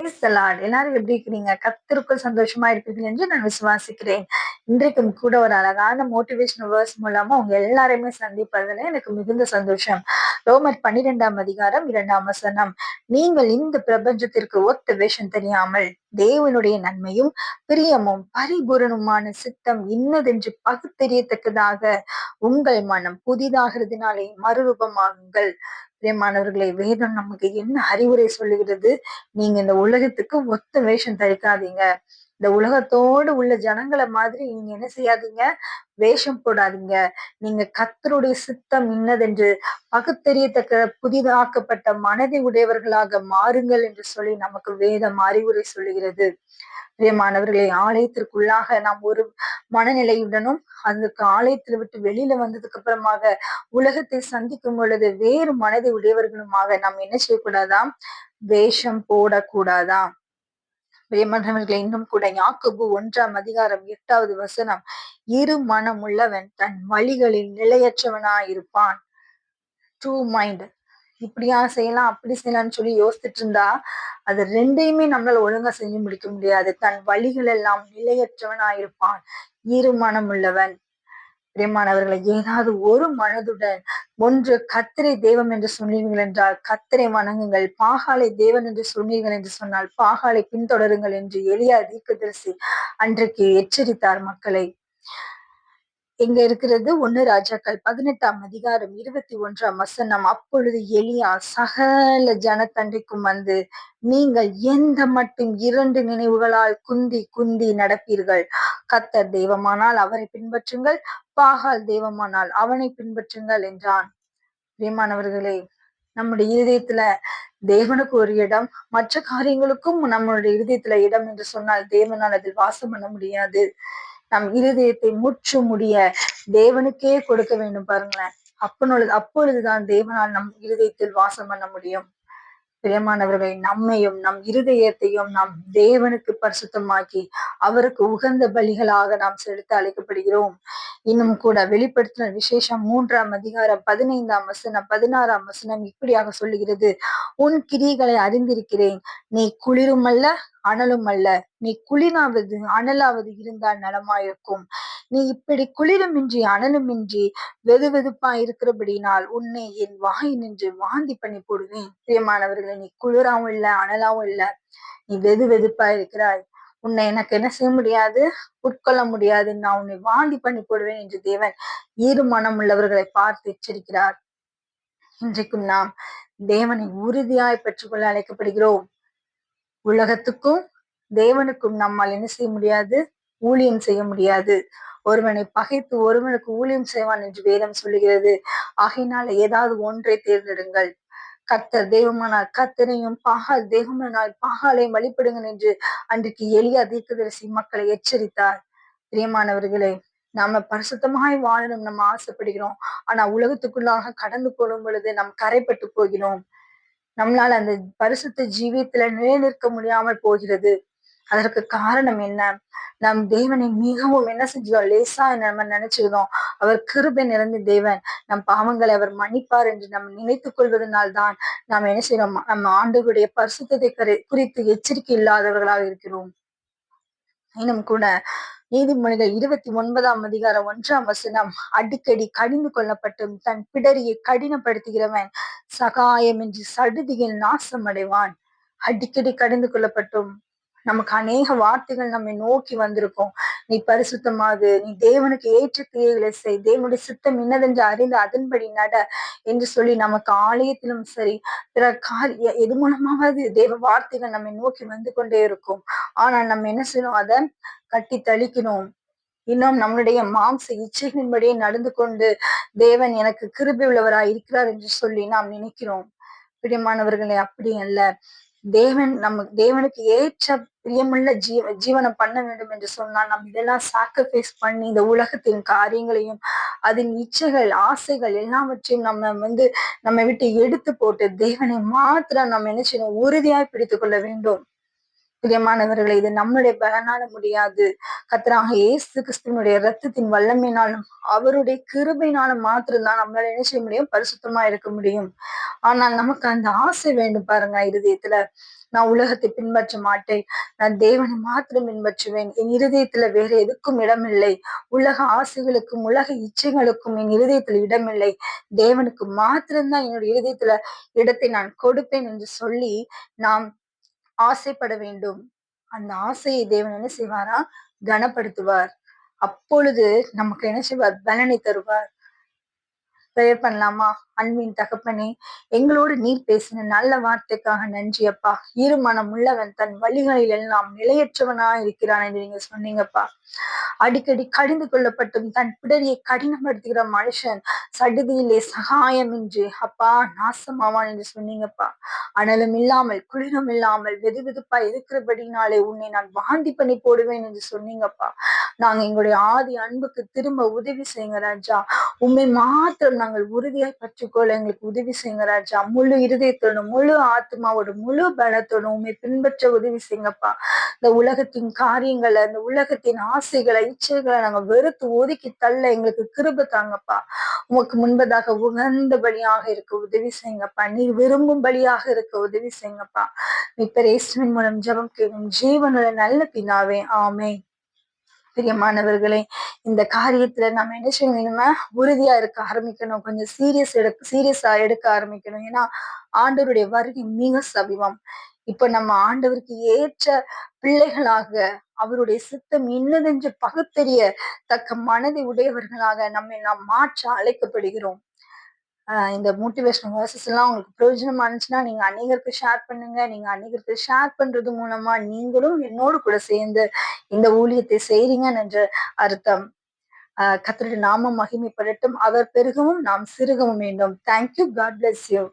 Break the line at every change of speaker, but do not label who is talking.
Price எல்லாரும் எப்படி இருக்கிறீங்க? கத்திற்குள் சந்தோஷமா இருப்பீர்கள் என்று நான் விசுவாசிக்கிறேன். இன்றைக்கும் கூட ஒரு அழகான மோட்டிவேஷனல் வேர்ஸ் மூலமா உங்க எல்லாரையுமே சந்திப்பதில் எனக்கு மிகுந்த சந்தோஷம். ரோமர் பன்னிரெண்டாம் அதிகாரம் இரண்டாம் வசனம். நீங்கள் இந்த பிரபஞ்சத்திற்கு ஒத்த வேஷம் தெரியாமல் தேவனுடைய நன்மையும் பிரியமும் பரிபூரணமான சித்தம் இன்னதென்று பகுத்தெரியத்தக்கதாக உங்கள் மனம் புதிதாகிறதுனாலே மறுரூபமாகுங்கள். பிரியமானவர்களை வேதம் நமக்கு என்ன அறிவுரை சொல்லுகிறது? நீங்க இந்த உலகத்துக்கு ஒத்த வேஷம் தரிக்காதீங்க. இந்த உலகத்தோடு உள்ள ஜனங்களை மாதிரி நீங்க என்ன செய்யாதீங்க? வேஷம் போடாதீங்க. நீங்க கத்தருடைய சித்தம் இன்னதென்று பகுத்தறியத்தக்க புதிதாக்கப்பட்ட மனதை உடையவர்களாக மாறுங்கள் என்று சொல்லி நமக்கு வேதம் அறிவுரை சொல்லுகிறது. பிரியமானவர்களே ஆலயத்திற்குள்ளாக நாம் ஒரு மனநிலையுடனும் அதுக்கு ஆலயத்தில் விட்டு வெளியில வந்ததுக்கு அப்புறமாக உலகத்தை சந்திக்கும் பொழுது வேறு மனதை உடையவர்களுமாக நாம் என்ன செய்யக்கூடாதாம்? வேஷம் போடக்கூடாதாம்? பிரியமானவர்களை இன்னும் கூட யாக்குபு ஒன்றாம் அதிகாரம் எட்டாவது வசனம் இரு மனம் உள்ளவன் தன் வழிகளில் நிலையற்றவனாயிருப்பான். டூ மைண்ட் இப்படியா செய்யலாம் அப்படி செய்யலாம்னு சொல்லி யோசிச்சுட்டு இருந்தா அது ரெண்டையுமே நம்மளால ஒழுங்கா செஞ்சு முடிக்க முடியாது. தன் வழிகள் எல்லாம் நிலையற்றவனாயிருப்பான். இரு மனம் உள்ளவன் பிரியமானவர்களை ஏதாவது ஒரு மனதுடன் ஒன்று கத்திரை தெய்வம் என்று சொன்னீர்கள் என்றால் கத்திரை வணங்குங்கள். பாகாலை தேவன் என்று சொன்னீர்கள் என்று சொன்னால் பாகாலை பின்தொடருங்கள் என்று எளியா தீர்க்கதரிசி அன்றைக்கு எச்சரித்தார் மக்களை. எங்க இருக்கிறது ஒன்னு ராஜாக்கள். பதினெட்டாம் அதிகாரம் இருபத்தி ஒன்றாம் வசனம். அப்பொழுது எலியா சகல ஜனத்தண்டைக்கும் வந்து நீங்கள் எந்த மட்டும் இரண்டு நினைவுகளால் குந்தி குந்தி நடப்பீர்கள்? கத்தர் தெய்வமானால் அவரை பின்பற்றுங்கள் பாகால் தெய்வமானால் அவனை பின்பற்றுங்கள் என்றான். பிரியமானவர்களே நம்முடைய இருதயத்துல தேவனுக்கு ஒரு இடம் மற்ற காரியங்களுக்கும் நம்மளுடைய இருதயத்துல இடம் என்று சொன்னால் தேவனால் அதில் வாசம் பண்ண முடியாது. நம் இருதயத்தை முற்று முடிய தேவனுக்கே கொடுக்க வேண்டும் பாருங்களேன். அப்பொழுது அப்பொழுதுதான் தேவனால் நம் இருதயத்தில் வாசம் பண்ண முடியும். பிரியமானவர்களை நம்மையும் நம் இருதயத்தையும் நாம் தேவனுக்கு பரிசுத்தமாக்கி அவருக்கு உகந்த பலிகளாக நாம் செலுத்த அழைக்கப்படுகிறோம். இன்னும் கூட வெளிப்படுத்தின விசேஷம் மூன்றாம் அதிகாரம் பதினைந்தாம் வசனம் பதினாறாம் வசனம் இப்படியாக சொல்லுகிறது. உன் கிரிகளை அறிந்திருக்கிறேன். நீ குளிரும் அல்ல அனலும் அல்ல. நீ குளிராவது அனலாவது இருந்தால் நலமாயிருக்கும். நீ இப்படி குளிருமின்றி அனலுமின்றி வெது வெதுப்பா இருக்கிறபடினால் உன்னை என் வாய் நின்று வாந்தி பண்ணி போடுவேன். பிரியமானவர்களை நீ குளிராவும் இல்ல அனலாவும் இல்ல. நீ வெது வெதுப்பா இருக்கிறாய். உன்னை எனக்கு என்ன செய்ய முடியாது? உட்கொள்ள முடியாது. நான் உன்னை வாந்தி பண்ணி போடுவேன் என்று தேவன் ஈரு மனம் உள்ளவர்களை பார்த்து எச்சரிக்கிறார். இன்றைக்கும் நாம் தேவனை உறுதியாய் பெற்றுக்கொள்ள அழைக்கப்படுகிறோம். உலகத்துக்கும் தேவனுக்கும் நம்மால் என்ன செய்ய முடியாது? ஊழியம் செய்ய முடியாது. ஒருவனை பகைத்து ஒருவனுக்கு ஊழியம் செய்வான் என்று வேதம் சொல்லுகிறது. ஆகையினால் ஏதாவது ஒன்றை தேர்ந்தெடுங்கள். கத்தர் தெய்வமானால் கத்தனையும் பாகால் தெய்வமானால் பாகாலையும் வழிபடுங்கள் என்று அன்றைக்கு எளிய தீர்க்கதரிசி மக்களை எச்சரித்தார். பிரியமானவர்களே நாம பரிசுத்தமாய் வாழணும் நம்ம ஆசைப்படுகிறோம். ஆனா உலகத்துக்குள்ளாக கடந்து போடும் பொழுது நாம் கரைப்பட்டு போகிறோம். நம்மளால அந்த பரிசுத்த ஜீவியத்துல நிலைநிற்க முடியாமல் போகிறது. அதற்கு காரணம் என்ன? நம் தேவனை மிகவும் என்ன செஞ்சோம்? லேசா நம்ம நினைச்சிருந்தோம்? அவர் கிருபை நிறைந்த தேவன். நம் பாவங்களை அவர் மன்னிப்பார் என்று நம்ம நினைத்துக் கொள்வதனால்தான் நாம் என்ன செய்யறோம் நம்ம ஆண்டுகளுடைய பரிசுத்தத்தை குறித்து எச்சரிக்கை இல்லாதவர்களாக இருக்கிறோம். இன்னும் கூட நீதிமொழிகள் இருபத்தி ஒன்பதாம் அதிகாரம் ஒன்றாம் வசனம் அடிக்கடி கடிந்து கொள்ளப்பட்டும் தன் பிடரியை கடினப்படுத்துகிறவன் சகாயம் என்று சடுதியில் நாசம் அடைவான் அடிக்கடி கடிந்து கொள்ளப்பட்டும் நமக்கு அநேக வார்த்தைகள் நம்மை நோக்கி வந்திருக்கும். நீ பரிசுத்தமாகு நீ தேவனுக்கு ஏற்ற கிரியைகளை செய். தேவனுடைய சித்தம் இன்னதென்று அறிந்து அதன்படி நட என்று சொல்லி நமக்கு ஆலயத்திலும் சரி பிற காரிய எது மூலமாவது தேவ வார்த்தைகள் நம்மை நோக்கி வந்து கொண்டே இருக்கும். ஆனால் நம்ம என்ன செய்யணும்? அதை கட்டி தளிக்கணும். இன்னும் நம்மளுடைய மாம்ச இச்சைகளின்படியே நடந்து கொண்டு தேவன் எனக்கு கிருபி உள்ளவராய் இருக்கிறார் என்று சொல்லி நாம் நினைக்கிறோம். பிரியமானவர்களே அப்படி அல்ல. தேவன் நம்ம தேவனுக்கு ஏற்ற பிரியமுள்ள ஜீவ ஜீவனம் பண்ண வேண்டும் என்று சொன்னால் நம்ம இதெல்லாம் சாக்ரிஃபைஸ் பண்ணி இந்த உலகத்தின் காரியங்களையும் அதன் இச்சைகள் ஆசைகள் எல்லாவற்றையும் நம்ம வந்து நம்ம விட்டு எடுத்து போட்டு தேவனை மாத்திரம் நம்ம என்ன செய்யணும் உறுதியாய் பிடித்துக் கொள்ள வேண்டும். பிரியமானவர்களை இது நம்முடைய பலனால முடியாது. கத்தராக இயேசு கிறிஸ்துவனுடைய ரத்தத்தின் வல்லமையினாலும் அவருடைய கிருபையினாலும் மாத்திரம்தான் நம்மளால என்ன செய்ய முடியும்? பரிசுத்தமா இருக்க முடியும். ஆனால் நமக்கு அந்த ஆசை வேண்டும் பாருங்க இருதயத்துல. நான் உலகத்தை பின்பற்ற மாட்டேன். நான் தேவனை மாத்திரம் பின்பற்றுவேன். என் இருதயத்துல வேற எதுக்கும் இடமில்லை. உலக ஆசைகளுக்கும் உலக இச்சைகளுக்கும் என் இருதயத்துல இடமில்லை. தேவனுக்கு மாத்திரம்தான் என்னுடைய இருதயத்துல இடத்தை நான் கொடுப்பேன் என்று சொல்லி நாம் ஆசைப்பட வேண்டும். அந்த ஆசையை தேவன் என்ன செய்வாரா? கனப்படுத்துவார். அப்பொழுது நமக்கு என்ன செய்வார்? பலனை தருவார். ப்ரேயர் பண்ணலாமா? அன்பின் தகப்பனே எங்களோடு நீர் பேசின நல்ல வார்த்தைக்காக நன்றி அப்பா. இரு மனம் உள்ளவன் தன் வழிகளில் எல்லாம் நிலையற்றவனா இருக்கிறான் என்று நீங்க சொன்னீங்கப்பா. அடிக்கடி கடிந்து கொள்ளப்பட்டும் தன் பிடரியை கடினப்படுத்துகிற மனுஷன் சடுதியிலே சகாயம் என்று அப்பா நாசமாவான் என்று சொன்னீங்கப்பா. அனலும் இல்லாமல் குளிரும் இல்லாமல் வெது வெதுப்பா இருக்கிறபடினாலே உன்னை நான் வாந்தி பண்ணி போடுவேன் என்று சொன்னீங்கப்பா. நாங்க எங்களுடைய ஆதி அன்புக்கு திரும்ப உதவி செய்யுங்க ராஜா. உண்மை மாத்திரம் நாங்கள் உறுதியாய் பற்றிக்கொள்ள எங்களுக்கு உதவி செய்யுங்க ராஜா. முழு இருதயத்தோடும் முழு ஆத்மாவோட முழு பலத்தோடும் உண்மை பின்பற்ற உதவி செய்யுங்கப்பா. இந்த உலகத்தின் காரியங்களை இந்த உலகத்தின் ஆசைகளை இச்சைகளை நாங்க வெறுத்து ஒதுக்கி தள்ள எங்களுக்கு கிருப தாங்கப்பா. உமக்கு முன்பதாக உகந்தபடியாக இருக்க உதவி செய்யுங்கப்பா. நீ விரும்பும்படியாக இருக்க உதவி செய்யுங்கப்பா. மிப்பரேசுவின் மூலம் ஜபம் கேட்கும் ஜீவனுள்ள நல்ல பினாவே ஆமே பிரியமானவர்களே இந்த காரியத்துல நம்ம என்ன செய்யணும்னா உறுதியா இருக்க ஆரம்பிக்கணும். கொஞ்சம் சீரியஸ் எடுக்க சீரியஸா எடுக்க ஆரம்பிக்கணும். ஏன்னா ஆண்டவருடைய வருகை மிக சமீபம் இப்ப நம்ம ஆண்டவருக்கு ஏற்ற பிள்ளைகளாக அவருடைய சித்தம் இன்னதென்று பகுத்தறிய தக்க மனதை உடையவர்களாக நம்மை நாம் மாற்ற அழைக்கப்படுகிறோம். இந்த மோட்டிவேஷனல் வேர்சஸ் எல்லாம் உங்களுக்கு பிரயோஜனமா இருந்துச்சுன்னா நீங்க அநேகருக்கு ஷேர் பண்ணுங்க. நீங்க அநேகருக்கு ஷேர் பண்றது மூலமா நீங்களும் என்னோடு கூட சேர்ந்து இந்த ஊழியத்தை செய்றீங்கன்னு என்ற அர்த்தம். ஆஹ் கத்தருடைய நாமம் மகிமைப்படட்டும். அவர் பெருகவும் நாம் சிறுகவும் வேண்டும். Thank you God bless you